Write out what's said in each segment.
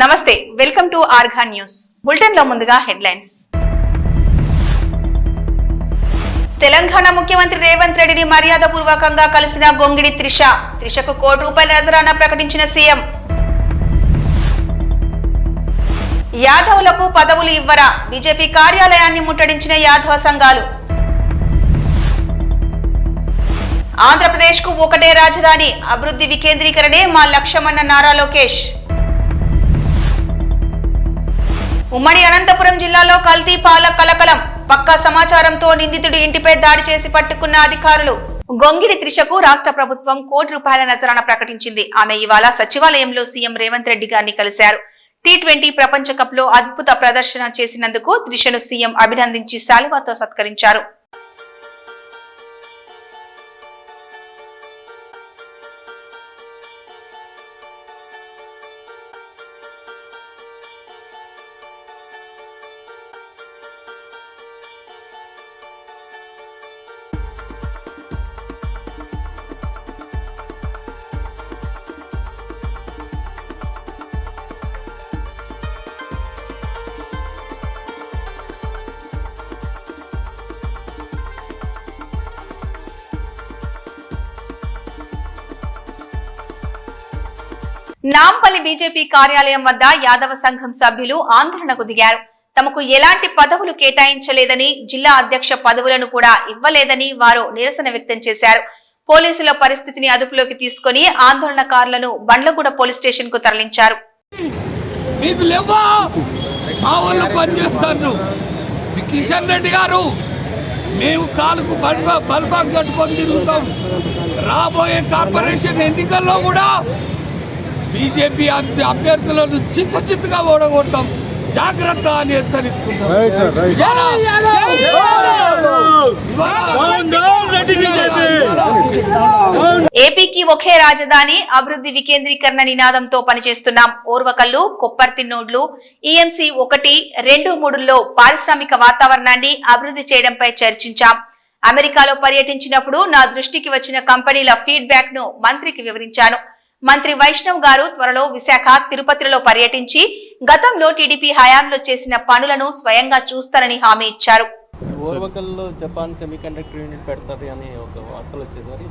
నమస్తే welcome to Argha news. బులెటిన్లో ముందుగా హెడ్లైన్స్. తెలంగాణ ముఖ్యమంత్రి రేవంత్ రెడ్డిని మర్యాదపూర్వకంగా కలిసిన గొంగిడి త్రిష. త్రిషకు కోటి రూపాయల నజరానా ప్రకటించిన సీఎం. యాదవులకు పదవులు ఇవ్వరా? బీజేపీ కార్యాలయాన్ని ముట్టడించిన యాదవ సంఘాలు. ఆంధ్రప్రదేశ్కు ఒకటే రాజధాని. అభివృద్ధి వికేంద్రీకరణే మా లక్ష్యమన్న నారా లోకేష్. ఉమ్మడి అనంతపురం జిల్లాలో కల్తీ పాల కలకలం పక్కా సమాచారంతో నిందితుడి ఇంటిపై దాడి చేసి పట్టుకున్న అధికారులు. గొంగిడి త్రిషకు రాష్ట్ర ప్రభుత్వం కోటి రూపాయల నజరాన ప్రకటించింది. ఆమె ఇవాళ సచివాలయంలో సీఎం రేవంత్ రెడ్డి గారిని కలిశారు. టీ ట్వంటీ ప్రపంచ కప్లో అద్భుత ప్రదర్శన చేసినందుకు త్రిషను సీఎం అభినందించి శాలువాతో సత్కరించారు. నాంపల్లి బీజేపీ కార్యాలయం వద్ద యాదవ సంఘం సభ్యులు ఆందోళనకు దిగారు. తమకు ఎలాంటి పదవులు కేటాయించలేదని జిల్లా అధ్యక్ష పదవులను కూడా ఇవ్వలేదని వారు నిరసన వ్యక్తం చేశారు. పోలీసుల పరిస్థితిని అదుపులోకి తీసుకుని ఆందోళనకారులను బండ్లగూడ పోలీస్ స్టేషన్కు తరలించారు కిషన్ రెడ్డి గారు మేము కాలుకు బల్బా కట్టుకొని తిరుగుతాం. రాబోయే కార్పొరేషన్ ఎన్నికల్లో కూడా బీజేపీ అభ్య- అభ్యర్థులను చిత్త చిత్తుగా ఓడగొడతాం జాగ్రత్త అని హెచ్చరిస్తున్నాం. ఏపీకి ఒకే రాజధాని అభివృద్ధి వికేంద్రీకరణ నినాదంతో పనిచేస్తున్నాం. ఓర్వకల్లు కొప్పర్తి నోడ్లు ఈఎంసీ ఒకటి రెండు మూడుల్లో పారిశ్రామిక వాతావరణాన్ని అభివృద్ధి చేయడంపై చర్చించాం. అమెరికాలో పర్యటించినప్పుడు నా దృష్టికి వచ్చిన కంపెనీల ఫీడ్బ్యాక్ను మంత్రికి వివరించాను. మంత్రి వైష్ణవ్ గారు త్వరలో విశాఖ తిరుపతిలో పర్యటించి గతంలో టీడీపీ హయాంలో చేసిన పనులను స్వయంగా చూస్తారని హామీ ఇచ్చారు. ఓర్వకల్లో జపాన్ సెమీ కండక్టర్ యూనిట్ పెడతారు అని ఒక వార్తలు వచ్చేసారి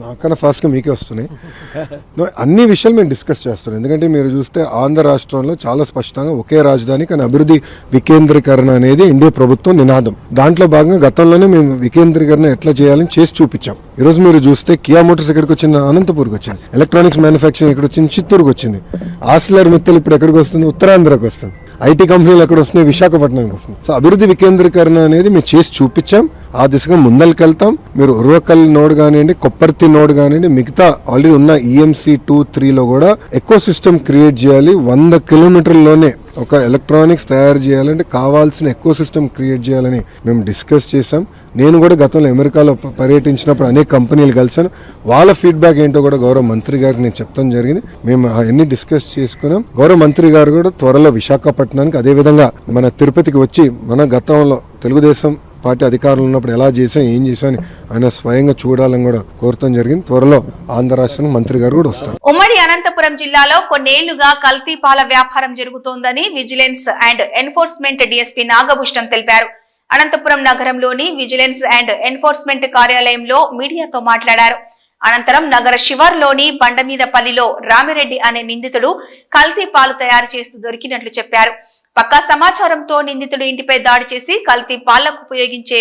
నాకన్నా ఫాస్ట్గా మీకే వస్తున్నాయి. అన్ని విషయాలు మేము డిస్కస్ చేస్తున్నాం. ఎందుకంటే మీరు చూస్తే ఆంధ్ర రాష్ట్రంలో చాలా స్పష్టంగా ఒకే రాజధాని కానీ అభివృద్ధి వికేంద్రీకరణ అనేది ఇండియా ప్రభుత్వం నినాదం. దాంట్లో భాగంగా గతంలోనే మేము వికేంద్రీకరణ ఎట్లా చేయాలని చేసి చూపించాం. ఈరోజు మీరు చూస్తే కియా మోటార్స్ ఎక్కడికి వచ్చింది? అనంతపూర్కి వచ్చింది. ఎలక్ట్రానిక్స్ మ్యానుఫ్యాక్చరింగ్ ఎక్కడ వచ్చింది? చిత్తూరుకు వచ్చింది. ఆస్లర్ మిత్తలు ఇప్పుడు ఎక్కడికి వస్తుంది? ఉత్తరాంధ్రకు వస్తుంది. ఐటీ కంపెనీలు ఎక్కడ వస్తున్నాయి? విశాఖపట్నానికి వస్తున్నాయి. సో అభివృద్ధి వికేంద్రీకరణ అనేది మేము చేసి చూపించాం. ఆ దిశగా ముందరికెళ్తాం మీరు ఉర్వకల్ నోడ్ కానివ్వండి కొప్పర్తి నోడ్ కానివ్వండి మిగతా ఆల్రెడీ ఉన్న ఈఎంసీ టూ త్రీలో కూడా ఎకో సిస్టమ్ క్రియేట్ చేయాలి. వంద కిలోమీటర్లోనే ఒక ఎలక్ట్రానిక్స్ తయారు చేయాలంటే కావాల్సిన ఎక్కువ సిస్టమ్ క్రియేట్ చేయాలని మేము డిస్కస్ చేసాం నేను కూడా గతంలో అమెరికాలో పర్యటించినప్పుడు అనేక కంపెనీలు కలిసాను వాళ్ళ ఫీడ్బ్యాక్ ఏంటో కూడా గౌరవ మంత్రి గారికి నేను చెప్తాం జరిగింది. మేము అవన్నీ డిస్కస్ చేసుకున్నాం. గౌరవ మంత్రి గారు కూడా త్వరలో విశాఖపట్నానికి అదేవిధంగా మన తిరుపతికి వచ్చి మన గతంలో తెలుగుదేశం పార్టీ అధికారులు ఉన్నప్పుడు ఎలా చేసాం ఏం చేసాం అని ఆయన స్వయంగా చూడాలని కూడా కోరటం జరిగింది. త్వరలో ఆంధ్ర రాష్ట్రం మంత్రి గారు కూడా వస్తారు. ఉమ్మడి అనంతపురం జిల్లాలో కొన్నేళ్ళుగా కల్తీ పాల వ్యాపారం జరుగుతోందని vigilance and enforcement DSP Nagabhushanam తెలిపారు. అనంతపురం నగరంలోని విజిలెన్స్ అండ్ ఎన్ఫోర్స్మెంట్ కార్యాలయంలో మీడియాతో మాట్లాడారు. అనంతరం నగర శివార్లోని బండమీదపల్లిలో రామిరెడ్డి అనే నిందితుడు కల్తీ పాలు తయారు చేస్తూ దొరికినట్లు చెప్పారు. పక్కా సమాచారంతో నిందితుడు ఇంటిపై దాడి చేసి కల్తీ పాలకు ఉపయోగించే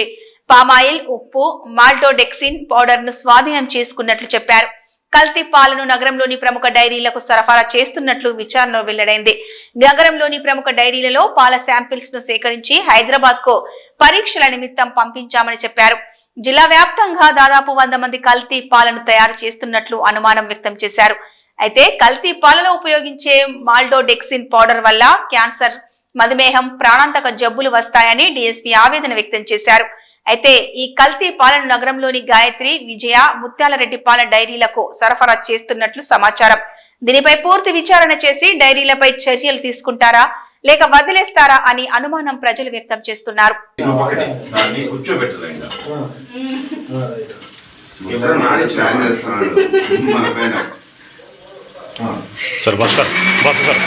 పామాయిల్ ఉప్పు మాల్టోడెక్సిన్ పౌడర్ను స్వాధీనం చేసుకున్నట్లు చెప్పారు. కల్తీ పాలను నగరంలోని ప్రముఖ డైరీలకు సరఫరా చేస్తున్నట్లు విచారణలో వెల్లడైంది. నగరంలోని ప్రముఖ డైరీలలో పాల శాంపిల్స్ను సేకరించి హైదరాబాద్కు పరీక్షల నిమిత్తం పంపించామని చెప్పారు. జిల్లా వ్యాప్తంగా దాదాపు వంద మంది కల్తీ పాలను తయారు చేస్తున్నట్లు అనుమానం వ్యక్తం చేశారు. అయితే కల్తీ పాలలో ఉపయోగించే మాల్డోడెక్సిన్ పౌడర్ వల్ల క్యాన్సర్ మధుమేహం ప్రాణాంతక జబ్బులు వస్తాయని డీఎస్పీ ఆవేదన వ్యక్తం చేశారు. అయితే ఈ కల్తీ పాలను నగరంలోని గాయత్రి విజయ ముత్యాలరెడ్డి పాల డైరీలకు సరఫరా చేస్తున్నట్లు సమాచారం. దీనిపై పూర్తి విచారణ చేసి డైరీలపై చర్యలు తీసుకుంటారా లేక వదిలేస్తారా అని అనుమానం ప్రజలు వ్యక్తం చేస్తున్నారు. Plan sir bus sir bus sir.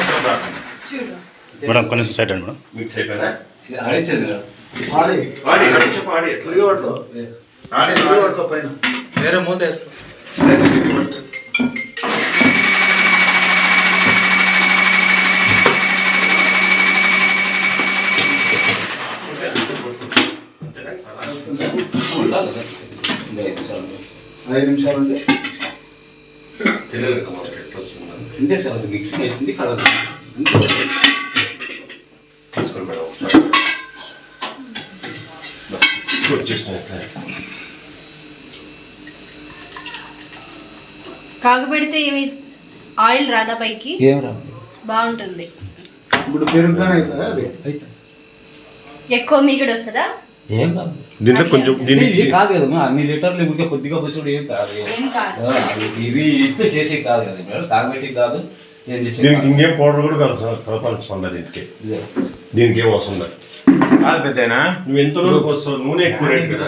Madam కొన్ని సైడ్ అండి మేడం. మిక్స్ అయిపోయినా ఆడి. వేరే మూత వేసుకో. ఐదు నిమిషాలు ఉంటే తెలియదు ఇంతే సార్ అది మిక్సింగ్ అవుతుంది కలర్. కాగబెడితే ఏమి? ఆయిల్ రాదా పైకి? ఏం రా బాగుంటుంది. ఇప్పుడు పెరుగుతానే అవుతుందా అది? ఎక్కువ మీగడ వస్తుందా? ఏం కాదు. దీంట్లో కొంచెం ఇది కాదు కదా మేడం, అన్ని లీటర్లు ఊరికే కొద్దిగా పోసుడు ఏం కాదు ఏం కాదు. ఆ, ఇది ఇస్తే చేసే కాదు కదా మేడం కాగబెట్టి కాదు ఏం చేసే దీనికి కాదు. ఇంకేం పౌడర్ కూడా దీనికి ఇదే. దీనికి ఏం కాదు పెద్దనా నువ్వు ఎంత రోజుకి వస్తావు? నూనె ఎక్కువ రేట్ కదా.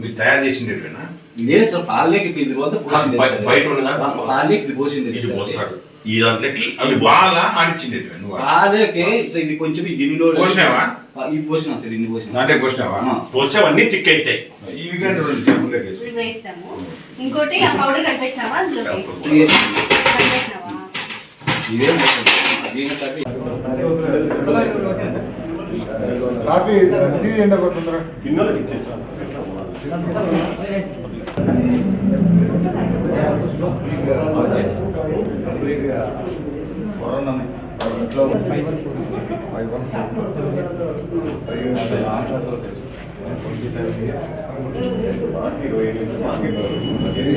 మీరు తయారు చేసిండేటివేనా లేదు సార్ పాలకి ఇది. బయట ఉన్నదా? పాలకి ఇది పోసింది ఇది. పోస్తాడు. ఈ దాంట్లోకి అవి ఇది బాగా ఆడిచ్చిండేటివే నువ్వు పాలకి ఇట్లా ఇది కొంచెం గిన్నెలో పోసినావా? ఇది పోసినా సార్ ఇన్ని పోసినా. దాంట్లో పోసినావా? అవన్నీ తిక్ అవుతాయి ఇవి ఇంకోటి ఆ పౌడర్ కలిపేసినావా ఇది కలిపేసినావా ఇదేం పోసింది. దీనికంటే కాఫీ టీ ఎండబోతుందిరా గిన్నెలకు ఇచ్చేస్తాను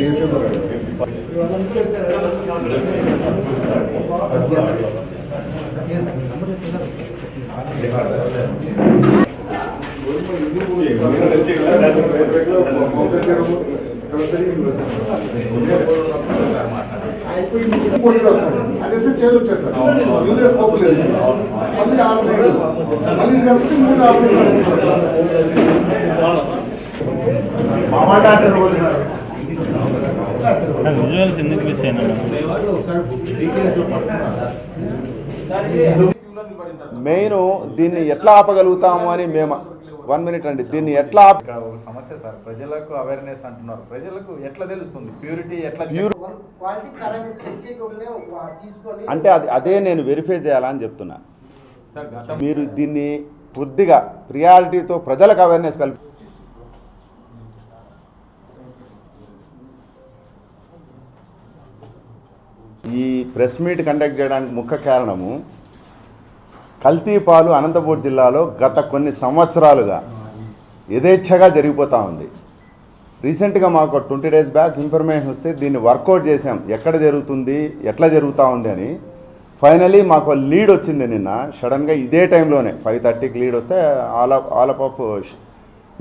ఏం చెప్పారు అదేస్తే చేదు వచ్చేస్తారు యూరియా స్కోప్ లేదు మళ్ళీ ఆరు సైడ్ మళ్ళీ ఇది కలిపితే మూడు ఆరు మామా డాక్టర్ కొట్టినారు. మెయిన్ దీన్ని ఎట్లా ఆపగలుగుతాము అని మేము. వన్ మినిట్ అండి దీన్ని ఎట్లా ఒక సమస్య సార్ ప్రజలకు అవేర్నెస్ అంటున్నారు. ప్రజలకు ఎట్లా తెలుస్తుంది? ప్యూరిటీ ఎట్లా ప్యూర్ అంటే అది అదే నేను వెరిఫై చేయాలని చెప్తున్నా. మీరు దీన్ని కొద్దిగా ప్రియారిటీతో ప్రజలకు అవేర్నెస్ కల్పి ఈ ప్రెస్ మీట్ కండక్ట్ చేయడానికి ముఖ్య కారణము కల్తీపాలు అనంతపూర్ జిల్లాలో గత కొన్ని సంవత్సరాలుగా యథేచ్ఛగా జరిగిపోతూ ఉంది. రీసెంట్గా మాకు ట్వంటీ డేస్ బ్యాక్ ఇన్ఫర్మేషన్ వస్తే దీన్ని వర్కౌట్ చేసాం ఎక్కడ జరుగుతుంది? ఎట్లా జరుగుతూ ఉంది అని. ఫైనలీ మాకు లీడ్ వచ్చింది నిన్న. సడన్గా ఇదే టైంలోనే ఫైవ్ థర్టీకి లీడ్ వస్తే ఆల్ ఆఫ్ ఆల్ ఆఫ్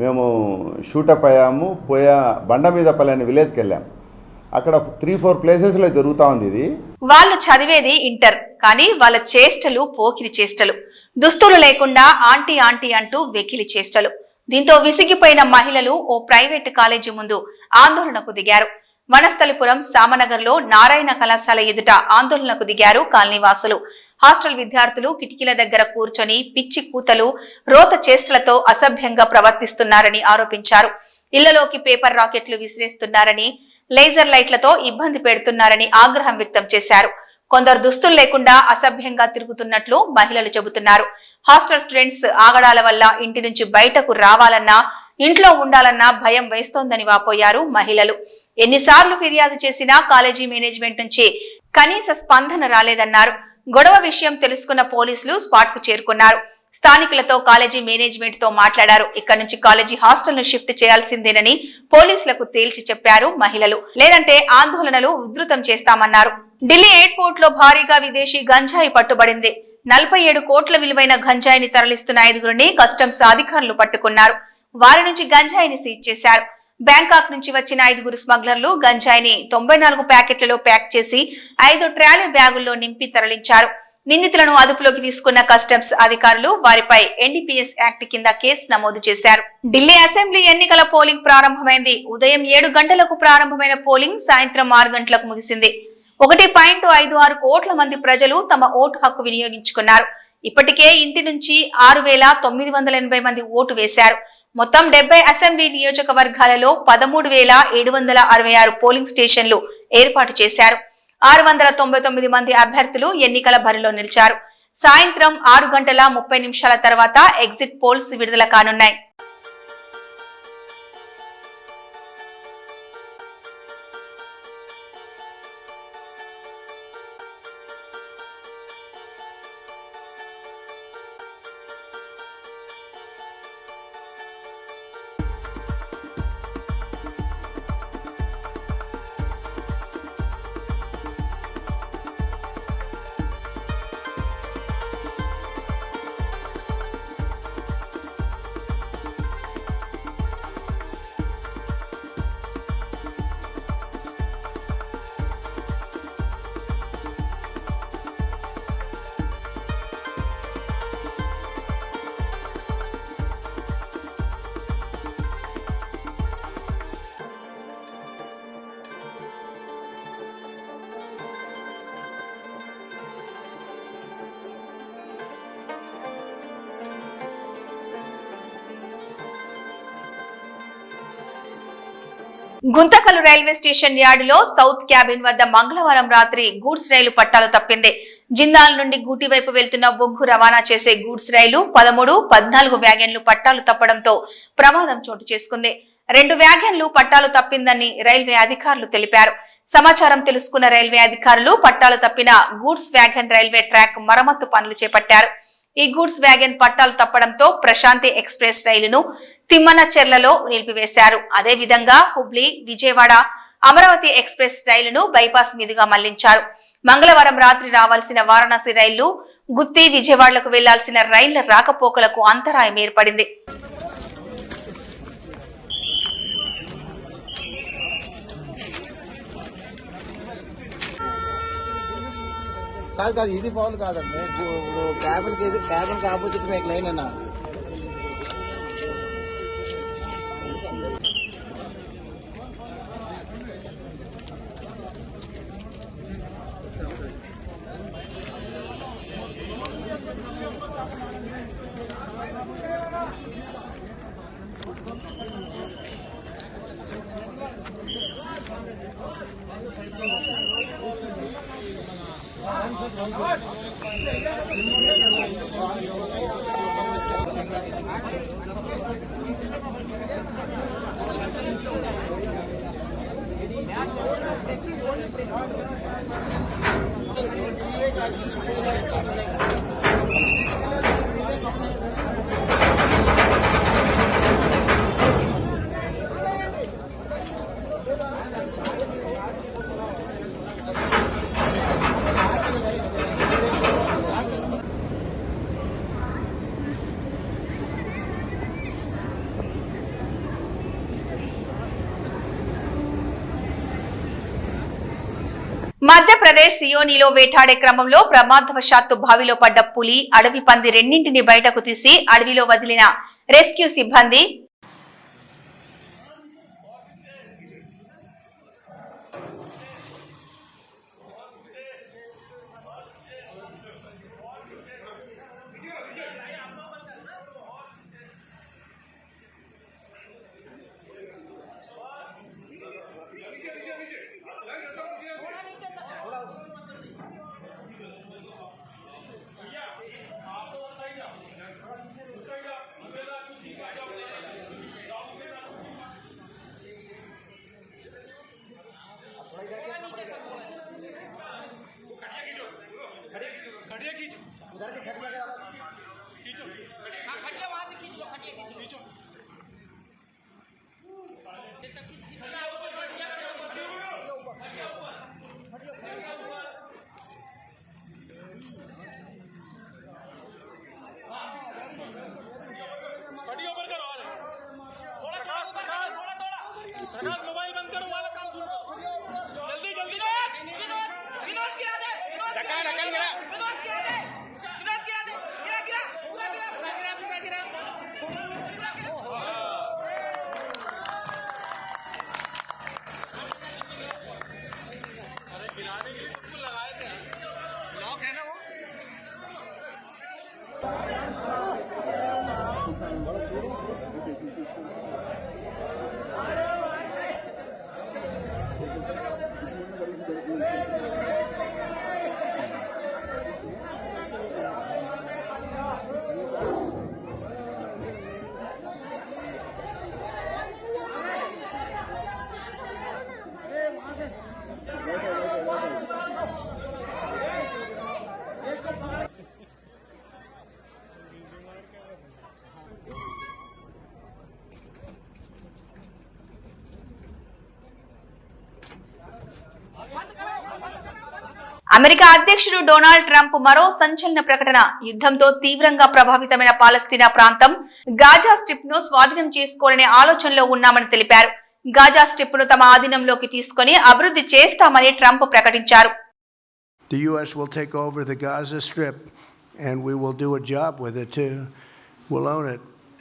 మేము షూటప్ అయ్యాము. పోయా బండ మీద పల్లెని విలేజ్కి వెళ్ళాం. అక్కడ త్రీ ఫోర్ ప్లేసెస్లో జరుగుతూ ఉంది ఇది. వాళ్ళు చదివేది ఇంటర్ కానీ వాళ్ళ చేష్టలు పోకిరి చేష్టలు. దుస్తులు లేకుండా ఆంటీ ఆంటీ అంటూ వెకిలి చేష్టలు. దీంతో విసిగిపోయిన మహిళలు ఓ ప్రైవేట్ కాలేజీ ముందు ఆందోళనకు దిగారు. వనస్థలిపురం సామనగర్లో నారాయణ కళాశాల ఎదుట ఆందోళనకు దిగారు కాలనీవాసులు. హాస్టల్ విద్యార్థులు కిటికీల దగ్గర కూర్చొని పిచ్చి కూతలు రోత చేష్టలతో అసభ్యంగా ప్రవర్తిస్తున్నారని ఆరోపించారు. ఇళ్ళలోకి పేపర్ రాకెట్లు విసిరేస్తున్నారని లేజర్ లైట్లతో ఇబ్బంది పెడుతున్నారని ఆగ్రహం వ్యక్తం చేశారు. కొందరు దుస్తులు లేకుండా అసభ్యంగా తిరుగుతున్నట్లు మహిళలు చెబుతున్నారు. హాస్టల్ స్టూడెంట్స్ ఆగడాల వల్ల ఇంటి నుంచి బయటకు రావాలన్నా ఇంట్లో ఉండాలన్నా భయం వేస్తోందని వాపోయారు మహిళలు. ఎన్నిసార్లు ఫిర్యాదు చేసినా కాలేజీ మేనేజ్మెంట్ నుంచి కనీస స్పందన రాలేదన్నారు. గొడవ విషయం తెలుసుకున్న పోలీసులు స్పాట్కు చేరుకున్నారు. స్థానికులతో కాలేజీ మేనేజ్మెంట్తో మాట్లాడారు. ఇక్కడ నుంచి కాలేజీ హాస్టల్ను షిఫ్ట్ చేయాల్సిందేనని పోలీసులకు తేల్చి చెప్పారు మహిళలు. లేదంటే ఆందోళనలు ఉధృతం చేస్తామన్నారు. ఢిల్లీ ఎయిర్పోర్ట్లో భారీగా విదేశీ గంజాయి పట్టుబడింది. నలభై ఏడు కోట్ల విలువైన గంజాయిని తరలిస్తున్న ఐదుగురిని కస్టమ్స్ అధికారులు పట్టుకున్నారు. వారి నుంచి గంజాయిని సీజ్ చేశారు. బ్యాంకాక్ నుంచి వచ్చిన ఐదుగురు స్మగ్లర్లు గంజాయిని తొంభై నాలుగు ప్యాకెట్లలో ప్యాక్ చేసి ఐదు ట్రాలీ బ్యాగుల్లో నింపి తరలించారు. నిందితులను అదుపులోకి తీసుకున్న కస్టమ్స్ అధికారులు వారిపై ఎన్డీపీఎస్ యాక్ట్ కింద కేసు నమోదు చేశారు. ఢిల్లీ అసెంబ్లీ ఎన్నికల పోలింగ్ ప్రారంభమైంది. ఉదయం ఏడు గంటలకు ప్రారంభమైన పోలింగ్ సాయంత్రం ఆరు గంటలకు ముగిసింది. ఒకటి పాయింట్ ఐదు ఆరు కోట్ల మంది ప్రజలు తమ ఓటు హక్కు వినియోగించుకున్నారు. ఇప్పటికే ఇంటి నుంచి ఆరు వేల తొమ్మిది వందల ఎనభై మంది ఓటు వేశారు. మొత్తం డెబ్బై అసెంబ్లీ నియోజకవర్గాలలో పదమూడు వేల ఏడు వందల అరవై ఆరు పోలింగ్ స్టేషన్లు ఏర్పాటు చేశారు. ఆరు వందల తొంభై తొమ్మిది మంది అభ్యర్థులు ఎన్నికల బరిలో నిలిచారు. సాయంత్రం ఆరు గంటల ముప్పై నిమిషాల తర్వాత ఎగ్జిట్ పోల్స్ విడుదల కానున్నాయి. గుంతకల్ రైల్వే స్టేషన్ యార్డులో సౌత్ క్యాబిన్ వద్ద మంగళవారం రాత్రి గూడ్స్ రైలు పట్టాలు తప్పింది. జిందాల్ నుండి గూటి వైపు వెళ్తున్న బొగ్గు రవాణా చేసే గూడ్స్ రైలు పదమూడు పద్నాలుగు వ్యాగన్లు పట్టాలు తప్పడంతో ప్రమాదం చోటు చేసుకుంది. రెండు వ్యాగన్లు పట్టాలు తప్పిందని రైల్వే అధికారులు తెలిపారు. సమాచారం తెలుసుకున్న రైల్వే అధికారులు పట్టాలు తప్పిన గూడ్స్ వ్యాగన్ రైల్వే ట్రాక్ మరమ్మతు పనులు చేపట్టారు. ఈ గూడ్స్ వ్యాగన్ పట్టాలు తప్పడంతో ప్రశాంతి ఎక్స్ప్రెస్ రైలును తిమ్మనచెర్లలో నిలిపివేశారు. అదే విధంగా హుబ్లీ విజయవాడ అమరావతి ఎక్స్ప్రెస్ రైలును బైపాస్ మీదుగా మళ్ళించారు. మంగళవారం రాత్రి రావాల్సిన వారణాసి రైళ్ళు గుత్తి విజయవాడలకు వెళ్ళాల్సిన రైళ్ళ రాకపోకలకు అంతరాయం ఏర్పడింది. కాదు కాదు ఇది ఫౌల్ కాదండి. ఇప్పుడు క్యాబిన్ క్యాబిన్కి ఆపోజిట్ మీకు లైన్ అన్నా. やった! ఆంధ్రప్రదేశ్ సియోనిలో వేటాడే క్రమంలో ప్రమాదవశాత్తు బావిలో పడ్డ పులి అడవి పంది రెండింటిని బయటకు తీసి అడవిలో వదిలిన రెస్క్యూ సిబ్బంది అమెరికా అధ్యక్షుడు డొనాల్డ్ ట్రంప్ మరో సంచలన ప్రకటన. యుద్ధంతో తీవ్రంగా ప్రభావితమైన పాలస్తీనా ప్రాంతం గాజా స్ట్రిప్ను స్వాధీనం చేసుకోవాలనే ఆలోచనలో ఉన్నామని తెలిపారు. గాజా స్ట్రిప్ను తమ ఆధీనంలోకి తీసుకుని అభివృద్ధి చేస్తామని ట్రంప్ ప్రకటించారు.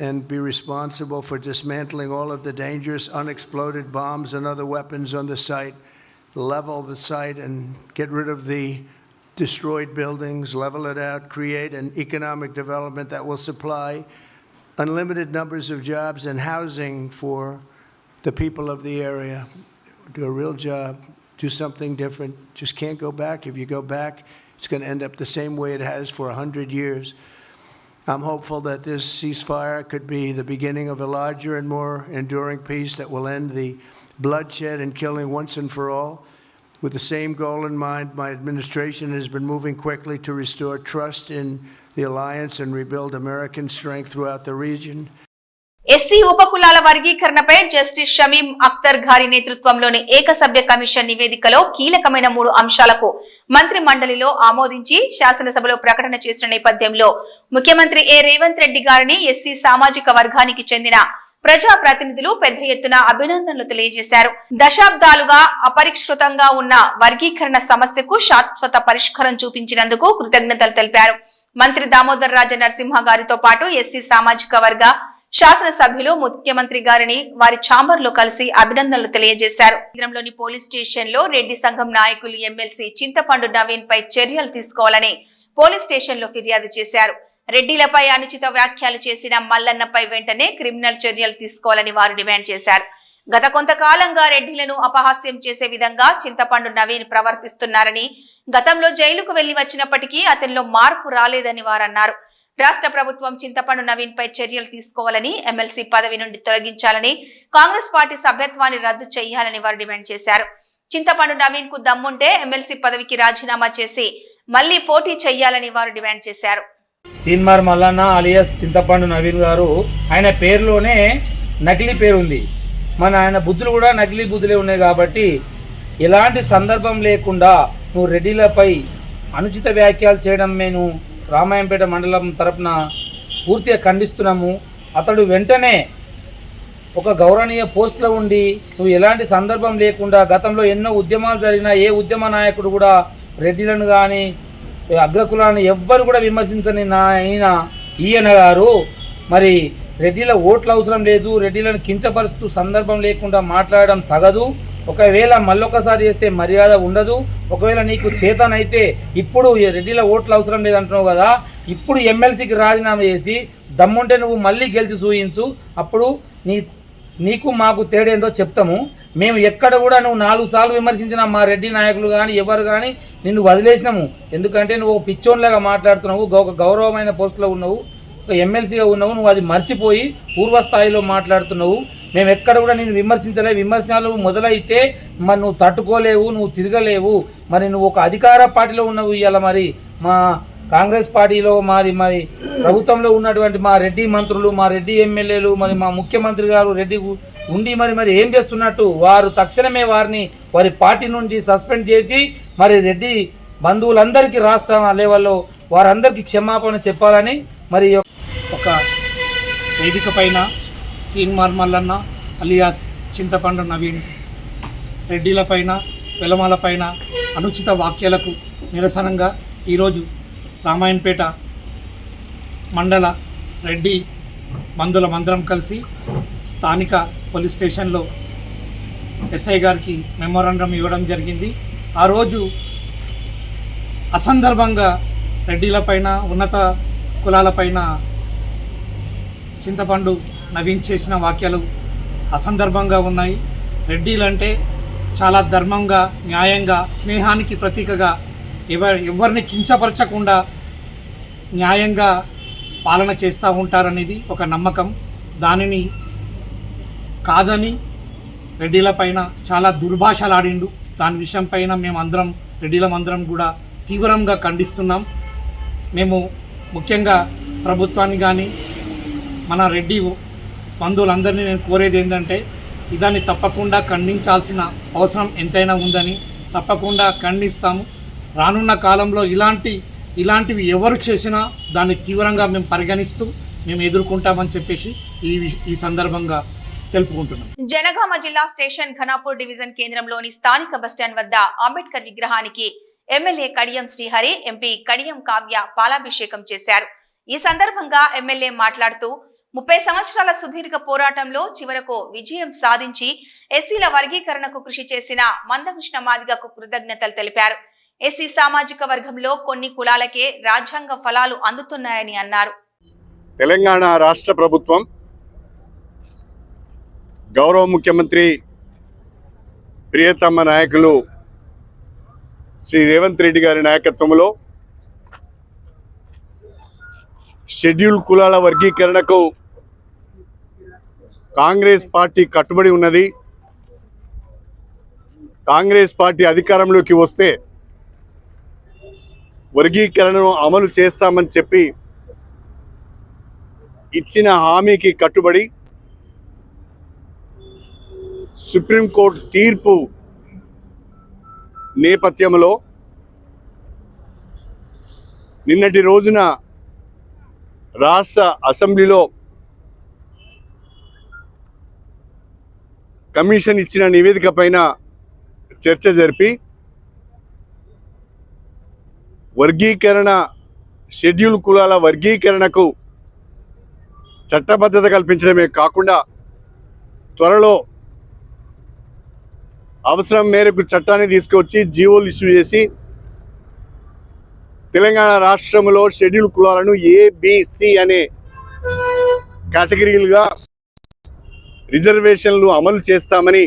And be responsible for dismantling all of the dangerous unexploded bombs and other weapons on the site. Level the site and get rid of the destroyed buildings, level it out, create an economic development that will supply unlimited numbers of jobs and housing for the people of the area. Do a real job, do something different. Just can't go back. If you go back, it's going to end up the same way it has for 100 years. I'm hopeful that this ceasefire could be the beginning of a larger and more enduring peace that will end the bloodshed and killing once and for all. With the same goal in mind, my administration has been moving quickly to restore trust in the alliance and rebuild American strength throughout the region. SC ఉపకులాల వర్గీకరణపై justice Shamim Akhtar గారి నేతృత్వంలోని ఏకసభ్య commission నివేదికలో కీలకమైన మూడు అంశాలకు మంత్రి మండలిలో ఆమోదించి శాసనసభలో ప్రకటన చేసిన నేపథ్యంలో ముఖ్యమంత్రి ఏ రేవంత్ రెడ్డి గారిని ఎస్సీ సామాజిక వర్గానికి చెందిన ప్రజా ప్రతినిధులు పెద్ద ఎత్తున అభినందనలు తెలియజేశారు. దశాబ్దాలుగా అపరిష్కృతంగా ఉన్న వర్గీకరణ సమస్యకు శాశ్వత పరిష్కారం చూపించినందుకు కృతజ్ఞతలు తెలిపారు. మంత్రి దామోదర్ రాజ నరసింహ గారితో పాటు ఎస్సీ సామాజిక వర్గ శాసనసభ్యులు ముఖ్యమంత్రి గారిని వారి ఛాంబర్లో కలిసి అభినందనలు తెలియజేశారు. కేంద్రంలోని పోలీస్ స్టేషన్లో రెడ్డి సంఘం నాయకులు ఎమ్మెల్సీ చింతపండు నవీన్ పై చర్యలు తీసుకోవాలని పోలీస్ స్టేషన్లో ఫిర్యాదు చేశారు. రెడ్డిలపై అనుచిత వ్యాఖ్యలు చేసిన మల్లన్నపై వెంటనే క్రిమినల్ చర్యలు తీసుకోవాలని వారు డిమాండ్ చేశారు. గత కొంతకాలంగా రెడ్డిలను అపహాస్యం చేసే విధంగా చింతపండు నవీన్ ప్రవర్తిస్తున్నారని గతంలో జైలుకు వెళ్ళి వచ్చినప్పటికీ అతనిలో మార్పు రాలేదని వారన్నారు రాష్ట్ర ప్రభుత్వం చింతపండు నవీన్ పై చర్యలు తీసుకోవాలని ఎమ్మెల్సీ పదవి నుండి తొలగించాలని కాంగ్రెస్ పార్టీ సభ్యత్వాన్ని రద్దు చేయాలని వారు డిమాండ్ చేశారు. చింతపండు నవీన్కు దమ్ముంటే ఎమ్మెల్సీ పదవికి రాజీనామా చేసి మళ్ళీ పోటీ చేయాలని వారు డిమాండ్ చేశారు. తీన్మార్ మల్లన్న అలియాస్ చింతపండు నవీన్ గారు ఆయన పేరులోనే నకిలీ పేరు ఉంది మన ఆయన బుద్ధులు కూడా నకిలీ బుద్ధులే ఉన్నాయి కాబట్టి ఎలాంటి సందర్భం లేకుండా నువ్వు రెడ్డిలపై అనుచిత వ్యాఖ్యలు చేయడం మేము రామాయంపేట మండలం తరపున పూర్తిగా ఖండిస్తున్నాము. అతడు వెంటనే ఒక గౌరవనీయ పోస్టులో ఉండి నువ్వు ఎలాంటి సందర్భం లేకుండా గతంలో ఎన్నో ఉద్యమాలు జరిగినా ఏ ఉద్యమ నాయకుడు కూడా రెడ్డిలను కానీ అగ్రకులాన్ని ఎవ్వరు కూడా విమర్శించని నా ఆయన ఈయన గారు. మరి రెడ్డిల ఓట్లు అవసరం లేదు రెడ్డిలను కించపరుస్తూ సందర్భం లేకుండా మాట్లాడడం తగదు. ఒకవేళ మళ్ళొకసారి చేస్తే మర్యాద ఉండదు. ఒకవేళ నీకు చేతనైతే ఇప్పుడు రెడ్డిల ఓట్లు అవసరం లేదంటున్నావు కదా ఇప్పుడు ఎమ్మెల్సీకి రాజీనామా చేసి దమ్ముంటే నువ్వు మళ్ళీ గెలిచి చూయించు. అప్పుడు నీ నీకు మాకు తేడేందో చెప్తాము. మేము ఎక్కడ కూడా నువ్వు నాలుగు సార్లు విమర్శించిన మా రెడ్డి నాయకులు కానీ ఎవరు కానీ నిన్ను వదిలేసినాము. ఎందుకంటే నువ్వు ఒక పిచ్చోన్లాగా మాట్లాడుతున్నావు ఒక గౌరవమైన పోస్టులో ఉన్నావు ఒక ఎమ్మెల్సీగా ఉన్నావు నువ్వు అది మర్చిపోయి పూర్వస్థాయిలో మాట్లాడుతున్నావు. మేము ఎక్కడ కూడా నేను విమర్శించలే. విమర్శనాలు మొదలైతే మరి నువ్వు తట్టుకోలేవు నువ్వు తిరగలేవు. మరి నువ్వు ఒక అధికార పార్టీలో ఉన్నావు ఇవాళ మరి మా కాంగ్రెస్ పార్టీలో మరి మరి ప్రభుత్వంలో ఉన్నటువంటి మా రెడ్డి మంత్రులు మా రెడ్డి ఎమ్మెల్యేలు మరి మా ముఖ్యమంత్రి గారు రెడ్డి ఉండి మరి మరి ఏం చేస్తున్నట్టు వారు తక్షణమే వారిని వారి పార్టీ నుంచి సస్పెండ్ చేసి మరి రెడ్డి బంధువులందరికీ రాష్ట్ర లెవెల్లో వారందరికీ క్షమాపణ చెప్పాలని మరి ఒక వేదిక పైన తీన్మార్ మల్లన్న అలియాస్ చింతపండు నవీన్ రెడ్డిలపైన వెలమాలపైన అనుచిత వాక్యాలకు నిరసనంగా ఈరోజు రామాయణపేట మండల రెడ్డి మందుల మందరం కలిసి స్థానిక పోలీస్ స్టేషన్లో ఎస్ఐ గారికి మెమోరాండం ఇవ్వడం జరిగింది. ఆ రోజు అసందర్భంగా రెడ్డిలపైన ఉన్నత కులాలపైన చింతపండు నవించేసిన వాక్యాలు అసందర్భంగా ఉన్నాయి. రెడ్డిలంటే చాలా ధర్మంగా న్యాయంగా స్నేహానికి ప్రతీకగా ఎవరి ఎవరిని కించపరచకుండా న్యాయంగా పాలన చేస్తూ ఉంటారనేది ఒక నమ్మకం. దానిని కాదని రెడ్డిలపైన చాలా దుర్భాషలాడిండు. దాని విషయం పైన రెడ్డిలం అందరం కూడా తీవ్రంగా ఖండిస్తున్నాం. మేము ముఖ్యంగా ప్రభుత్వాన్ని కానీ మన రెడ్డి బంధువులందరినీ నేను కోరేది ఏంటంటే ఇదాన్ని తప్పకుండా ఖండించాల్సిన అవసరం ఎంతైనా ఉందని తప్పకుండా ఖండిస్తాము. రానున్న కాలంలో ఇలాంటి ఇలాంటివి ఎవరు చేసినా దాన్ని తీవ్రంగా మేము పరిగణిస్తూ మేము ఎదుర్కొంటామని చెప్పేసి ఈ ఈ సందర్భంగా తెలుపుకుంటున్నాం. జనగామ జిల్లా స్టేషన్ ఘనాపూర్ డివిజన్ కేంద్రంలోని స్థానిక బస్టాండ్ వద్ద అంబేద్కర్ విగ్రహానికి ఎమ్మెల్యే కడియం శ్రీహరి ఎంపీ కడియం కావ్య పాలాభిషేకం చేశారు. ఈ సందర్భంగా ఎమ్మెల్యే మాట్లాడుతూ ముప్పై సంవత్సరాల సుదీర్ఘ పోరాటంలో చివరకు విజయం సాధించి ఎస్సీల వర్గీకరణకు కృషి చేసిన మందకృష్ణ మాదిగకు కృతజ్ఞతలు తెలిపారు. ఎస్సీ సామాజిక వర్గంలో కొన్ని కులాలకే రాజ్యాంగ ఫలాలు అందుతున్నాయని అన్నారు. తెలంగాణ రాష్ట్ర ప్రభుత్వం గౌరవ ముఖ్యమంత్రి ప్రియతమ నాయకులు శ్రీ రేవంత్ రెడ్డి గారి నాయకత్వంలో షెడ్యూల్ కులాల వర్గీకరణకు కాంగ్రెస్ పార్టీ కట్టుబడి ఉన్నది. కాంగ్రెస్ పార్టీ అధికారంలోకి వస్తే వర్గీకరణను అమలు చేస్తామని చెప్పి ఇచ్చిన హామీకి కట్టుబడి సుప్రీంకోర్టు తీర్పు నేపథ్యంలో నిన్నటి రోజున రాష్ట్ర అసెంబ్లీలో కమిషన్ ఇచ్చిన నివేదిక పైన చర్చ జరిపి వర్గీకరణ షెడ్యూల్ కులాల వర్గీకరణకు చట్టబద్ధత కల్పించడమే కాకుండా త్వరలో అవసరం మేరకు చట్టాన్ని తీసుకొచ్చి జీవోలు ఇష్యూ చేసి తెలంగాణ రాష్ట్రంలో షెడ్యూల్ కులాలను ఏబిసి అనే కేటగిరీలుగా రిజర్వేషన్లు అమలు చేస్తామని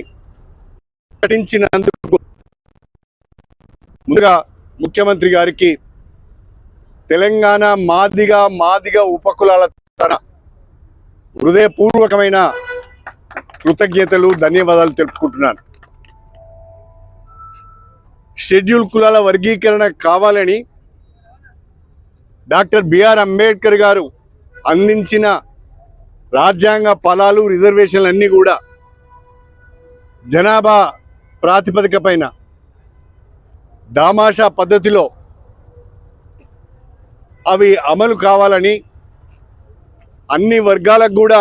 ప్రకటించినందుకు ముందుగా ముఖ్యమంత్రి గారికి తెలంగాణ మాదిగా మాదిగా ఉపకులాల తన హృదయపూర్వకమైన కృతజ్ఞతలు ధన్యవాదాలు తెలుపుకుంటున్నాను. షెడ్యూల్ కులాల వర్గీకరణ కావాలని డాక్టర్ బిఆర్ అంబేద్కర్ గారు అందించిన రాజ్యాంగ ఫలాలు రిజర్వేషన్లు అన్నీ కూడా జనాభా ప్రాతిపదిక పైన దామాషా పద్ధతిలో అవి అమలు కావాలని అన్ని వర్గాలకు కూడా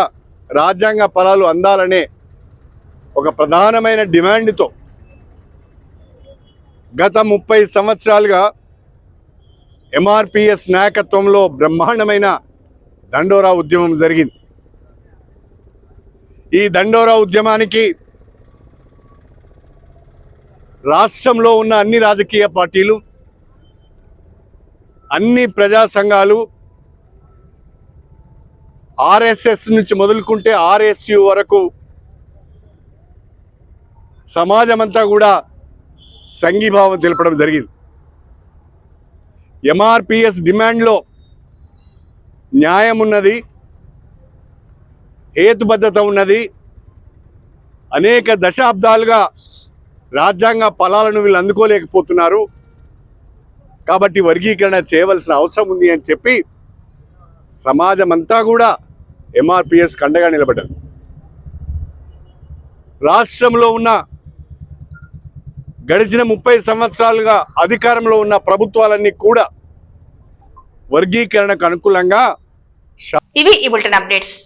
రాజ్యాంగ ఫలాలు అందాలనే ఒక ప్రధానమైన డిమాండ్తో గత ముప్పై సంవత్సరాలుగా ఎంఆర్పిఎస్ నాయకత్వంలో బ్రహ్మాండమైన దండోరా ఉద్యమం జరిగింది. ఈ దండోరా ఉద్యమానికి రాష్ట్రంలో ఉన్న అన్ని రాజకీయ పార్టీలు అన్ని ప్రజా సంఘాలు ఆర్ఎస్ఎస్ నుంచి మొదలుకుంటే ఆర్ఎస్యు వరకు సమాజమంతా కూడా సంఘీభావం తెలపడం జరిగింది. ఎంఆర్పిఎస్ డిమాండ్లో న్యాయం ఉన్నది హేతుబద్ధత ఉన్నది. అనేక దశాబ్దాలుగా రాజ్యాంగ ఫలాలను వీళ్ళు అందుకోలేకపోతున్నారు. కాబట్టి వర్గీకరణ చేయవలసిన అవసరం ఉంది అని చెప్పి సమాజం అంతా కూడా ఎంఆర్పిఎస్ కండగా నిలబడ్డది. రాష్ట్రంలో ఉన్న గడిచిన ముప్పై సంవత్సరాలుగా అధికారంలో ఉన్న ప్రభుత్వాలన్నీ కూడా వర్గీకరణకు అనుకూలంగా ఇవి ఈ బులెటిన్ అప్డేట్స్.